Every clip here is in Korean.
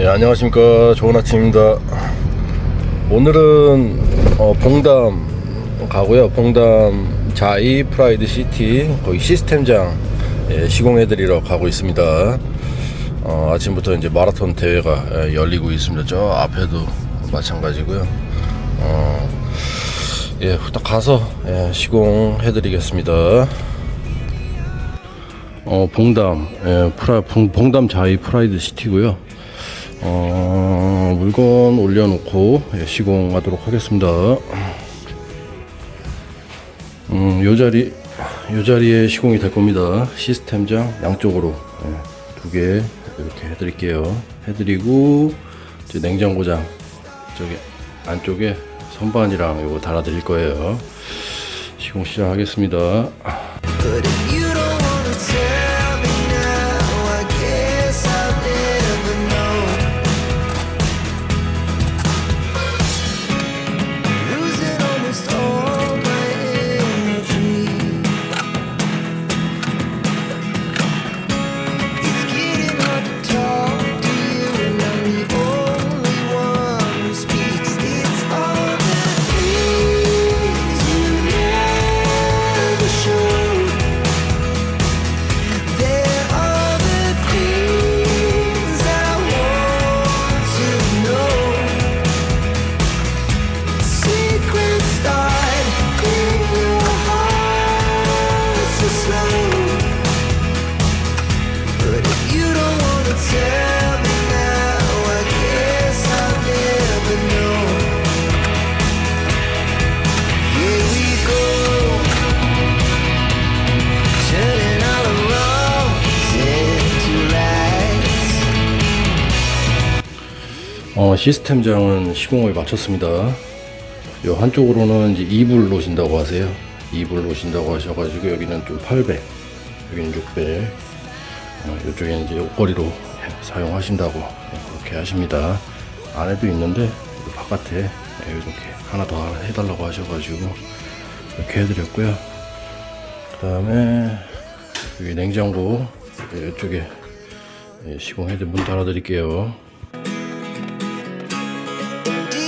예, 안녕하십니까. 좋은 아침입니다. 오늘은 어, 봉담 가고요. 봉담 자이 프라이드 시티 거기 시스템장 예, 시공해 드리러 가고 있습니다. 어, 아침부터 이제 마라톤 대회가 예, 열리고 있습니다. 저 앞에도 마찬가지고요. 어, 예, 후딱 가서 예, 시공해 드리겠습니다. 어, 봉담, 예, 프라, 봉, 봉담 자이 프라이드 시티고요. 어, 물건 올려놓고 예, 시공하도록 하겠습니다. 음, 요 자리, 요 자리에 시공이 될 겁니다. 시스템장 양쪽으로 예, 두개 이렇게 해드릴게요. 해드리고 이제 냉장고장 저기 안쪽에 선반이랑 요거 달아드릴 거예요. 시공 시작하겠습니다. 어, 시스템장은 시공을 마쳤습니다. 요 한쪽으로는 이제 이불 놓으신다고 하세요. 이불 놓으신다고 하셔가지고 여기는 좀 800, 여기는 600. 어, 이쪽에는 이제 옷걸이로 사용하신다고 그렇게 하십니다. 안에도 있는데 이 바깥에 이렇게 하나 더 해달라고 하셔가지고 이렇게 해드렸고요. 그 다음에 여기 냉장고 이쪽에 시공해드 문 달아드릴게요. Deep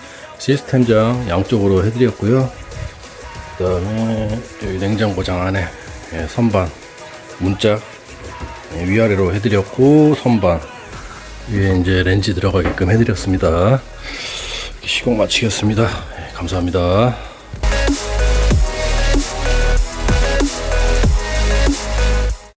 시스템장 양쪽으로 해드렸고요. 그 다음에 여기 냉장고장 안에 예, 선반, 문짝 예, 위아래로 해드렸고, 선반 위에 이제 렌즈 들어가게끔 해드렸습니다. 시공 마치겠습니다. 예, 감사합니다.